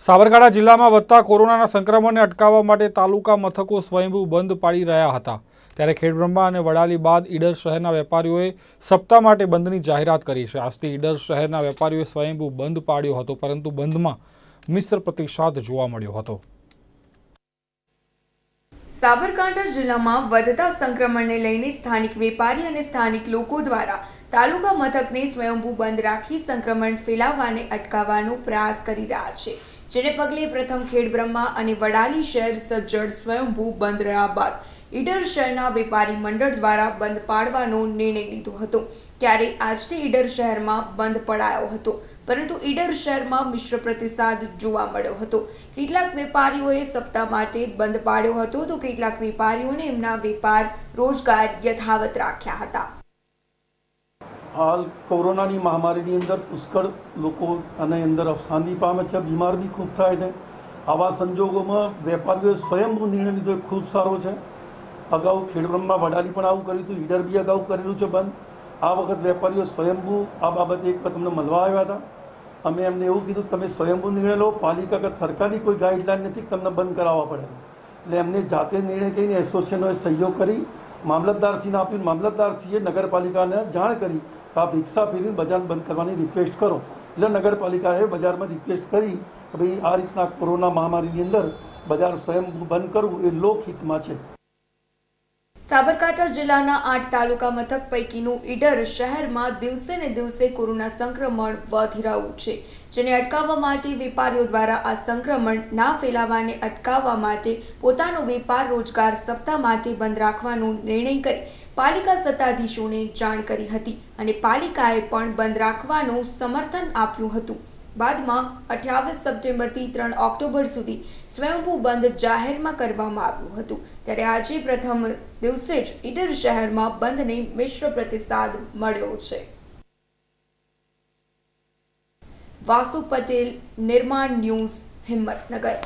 સાબરકાંઠા જિલ્લામાં વધતા કોરોનાના સંક્રમણને અટકાવવા માટે તાલુકા મથકો સ્વયંભૂ બંધ પાડી રહ્યા હતા. ત્યારે ખેડબ્રહ્મા અને વડાલી બાદ ઈડર શહેરના વેપારીઓએ સપ્તાહ માટે બંધની જાહેરાત કરી છે. આજથી ઈડર શહેરના વેપારીઓએ સ્વયંભૂ બંધ પાડ્યો હતો, પરંતુ બંધમાં મિશ્ર પ્રતિસાદ જોવા મળ્યો હતો. સાબરકાંઠા જિલ્લામાં વધતા સંક્રમણને લઈને સ્થાનિક વેપારી અને સ્થાનિક લોકો દ્વારા તાલુકા મથકને સ્વયંભૂ બંધ રાખી સંક્રમણ ફેલાવવાને અટકાવવાનો પ્રયાસ કરી રહ્યા છે. જેને પગલે પ્રથમ ખેડબ્રહ્મા અને વડાલી શહેર સજ્જડ સ્વયંભૂ બંધ રહ્યા બાદ ઈડર શહેરના વેપારી મંડળ દ્વારા બંધ પાડવાનો નિર્ણય લીધો હતો. ત્યારે આજથી ઈડર શહેરમાં બંધ પડાયો હતો. પરંતુ ઈડર શહેરમાં મિશ્ર પ્રતિસાદ જોવા મળ્યો હતો. કેટલાક વેપારીઓએ સપ્તાહ માટે બંધ પાડ્યો હતો તો કેટલાક વેપારીઓને એમના વેપાર રોજગાર યથાવત રાખ્યા હતા. હાલ કોરોનાની મહામારીની અંદર પુષ્કળ લોકો આની અંદર બી પામે છે, બીમાર બી ખૂબ થાય છે. આવા સંજોગોમાં વેપારીઓએ સ્વયંભૂ નિર્ણય લીધો ખૂબ સારો છે. અગાઉ ખેડબ્રહ્મા વડાલી પણ આવું કર્યું હતું, ઈડર બી અગાઉ કરેલું છે બંધ. આ વખત વેપારીઓ સ્વયંભૂ આ બાબતે એક વખત અમને મળવા આવ્યા હતા. અમે એમને એવું કીધું, તમે સ્વયંભૂ નિર્ણય લો, પાલિકા કે સરકારની કોઈ ગાઈડલાઈન નથી તમને બંધ કરાવવા પડે. એટલે એમને જાતે નિર્ણય કહીને એસોસિએશનોએ સહયોગ કરી મામલતદારશ્રીને આપ્યું. મામલતદારશ્રીએ નગરપાલિકાને જાણ કરી કે આપ રિક્ષા ફેરીને બજાર બંધ કરવાની રિક્વેસ્ટ કરો. એટલે નગરપાલિકાએ બજારમાં રિક્વેસ્ટ કરી કે ભાઈ આ રીતના કોરોના મહામારીની અંદર બજાર સ્વયં બંધ કરવું એ લોકહિતમાં છે. સાબરકાંઠા જિલ્લાના આઠ તાલુકા મથક પૈકીનું ઈડર શહેરમાં દિવસે ને દિવસે કોરોના સંક્રમણ વધી રહ્યું છે, જેને અટકાવવા માટે વેપારીઓ દ્વારા આ સંક્રમણ ના ફેલાવાને અટકાવવા માટે પોતાનો વેપાર રોજગાર સપ્તાહ માટે બંધ રાખવાનો નિર્ણય કરી પાલિકા સત્તાધીશોને જાણ કરી હતી અને પાલિકાએ પણ બંધ રાખવાનું સમર્થન આપ્યું હતું. બાદમાં અઠ્યાવીસ સપ્ટેમ્બરથી ત્રણ ઓક્ટોબર સુધી સ્વયંભૂ બંધ જાહેરમાં કરવામાં આવ્યું હતું. ત્યારે આજે પ્રથમ દિવસે જ ઈડર શહેરમાં બંધને મિશ્ર પ્રતિસાદ મળ્યો છે. વાસુ પટેલ, નિર્માણ ન્યૂઝ હિંમતનગર.